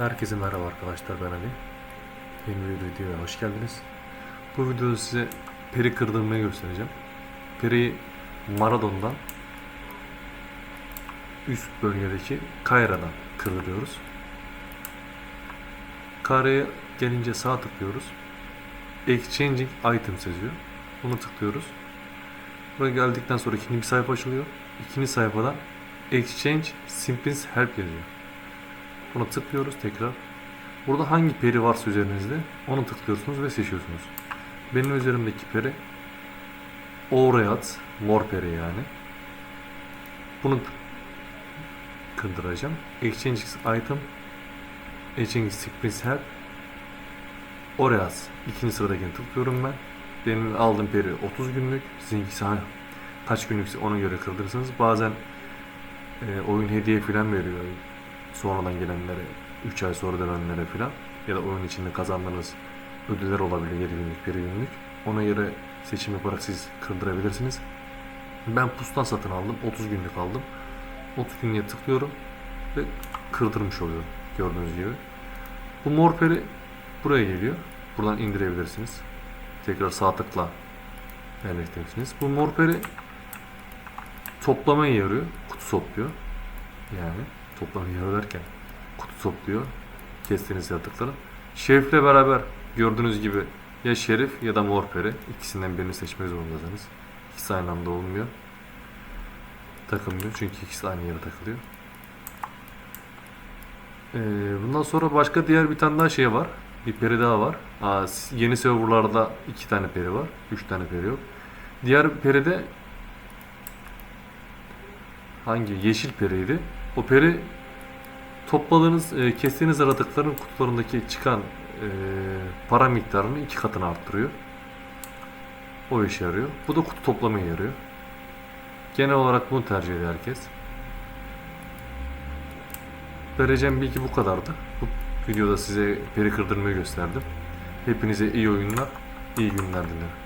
Herkese merhaba arkadaşlar ben Ali. Yeni bir videoya hoş geldiniz. Bu videoda size peri kırdırmayı göstereceğim. Periyi Maradon'dan üst bölgedeki Kayra'dan kırdırıyoruz. Kayra'ya gelince sağ tıklıyoruz. Exchanging Items yazıyor. Bunu tıklıyoruz. Buraya geldikten sonra ikinci bir sayfa açılıyor. İkinci sayfada Exchange Simples Help yazıyor. Buna tıklıyoruz tekrar. Burada hangi peri varsa üzerinizde onu tıklıyorsunuz ve seçiyorsunuz. Benim üzerimdeki peri Aureat, mor peri yani. Bunu kırdıracağım. Exchange item Exchange Sequence Help Aureat. ikinci sıradakini tıklıyorum ben. Benim aldığım peri 30 günlük. Sizinkisi ha- kaç günlükse ona göre kırdırırsınız. Bazen e, oyun hediye falan veriyor sonradan gelenlere 3 ay sonra dönenlere falan ya da oyun içinde kazandığınız ödüller olabilir 7 günlük 1 günlük. Ona göre seçim yaparak siz kırdırabilirsiniz. Ben pustan satın aldım 30 günlük aldım. 30 günlüğe tıklıyorum ve kırdırmış oluyorum gördüğünüz gibi. Bu mor peri buraya geliyor buradan indirebilirsiniz. Tekrar sağ tıkla yerleştirirsiniz bu mor peri toplamaya yarıyor kutu topluyor. Yani toplamaya yarıyor derken kutu topluyor kestiğiniz yaratıkları. Şerif'le beraber gördüğünüz gibi ya Şerif ya da Mor Peri ikisinden birini seçmek zorundasınız. İkisi aynı anda olmuyor. Takılmıyor çünkü ikisi aynı yere takılıyor. Ee, bundan sonra başka diğer bir tane daha şey var. Bir peri daha var. Aa, yeni serverlarda iki tane peri var. Üç tane peri yok. Diğer peri de hangi? Yeşil periydi. O peri topladığınız, e, kestiğiniz yaratıkların kutularındaki çıkan e, para miktarını iki katına arttırıyor. O işe yarıyor. Bu da kutu toplamaya yarıyor. Genel olarak bunu tercih ediyor herkes. Vereceğim bilgi bu kadardı. Bu videoda size peri kırdırmayı gösterdim. Hepinize iyi oyunlar, iyi günler dilerim.